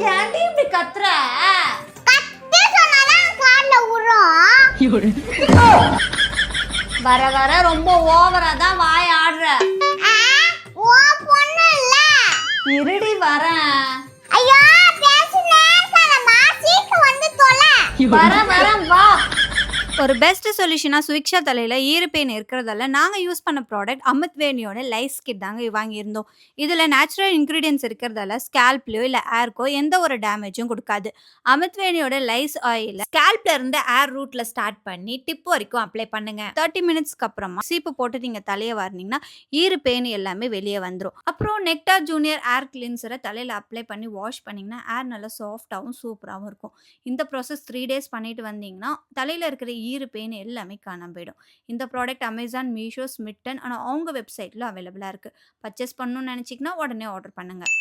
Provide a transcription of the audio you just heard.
உனக்கு இப்படி கத்துற? கத்தி சொன்னாதான் கால்ல உரும் வர வர ரொம்ப ஓவரா தான் வாய் ஆடுற. ஓ பொண்ணு இல்ல. இருடி வரேன் ஐயோ பேசுனே சலமா சீக்கு வந்து தொலை. வர வர வா. ஒரு பெஸ்ட் சொல்யூஷனாக சுவிக்ஷா தலையில் ஈரப்பெயின் இருக்கிறதால நாங்கள் யூஸ் பண்ண ப்ராடக்ட் அமித் வேணியோட லைஸ் கிட் தாங்க வாங்கியிருந்தோம். இதில் நேச்சுரல் இன்க்ரீடியன்ஸ் இருக்கிறதால ஸ்கேல்ப்லையோ இல்லை ஏர்க்கோ எந்த ஒரு டேமேஜும் கொடுக்காது. அமித் வேணியோட லைஸ் ஆயில் ஸ்கேல்ப்ல இருந்து ஏர் ரூட்ல ஸ்டார்ட் பண்ணி டிப் வரைக்கும் அப்ளை பண்ணுங்க. தேர்ட்டி மினிட்ஸ்க்கு அப்புறமா சீப்பு போட்டு நீங்கள் தலையை வாரினீங்கன்னா ஈரு பெயின் எல்லாமே வெளியே வந்துடும் அப்புறம் நெக்டா ஜூனியர் ஏர் கிளின்சரை தலையில் அப்ளை பண்ணி வாஷ் பண்ணிங்கன்னா ஏர் நல்லா சாஃப்டாகவும் சூப்பராகவும் இருக்கும். இந்த ப்ராசஸ் த்ரீ டேஸ் பண்ணிட்டு வந்தீங்கன்னா தலையில் இருக்கிற ஈரு பெயின் எல்லாமே காணாமல் போயிடும். இந்த ப்ராடக்ட் அமேசான் மீஷோ ஸ்மிட்டன் ஆனால் அவங்க வெப்சைட்டில் அவைலபிளாக இருக்குது பர்ச்சேஸ் பண்ணணும்னு நினச்சிங்கன்னா உடனே ஆர்டர் பண்ணுங்கள்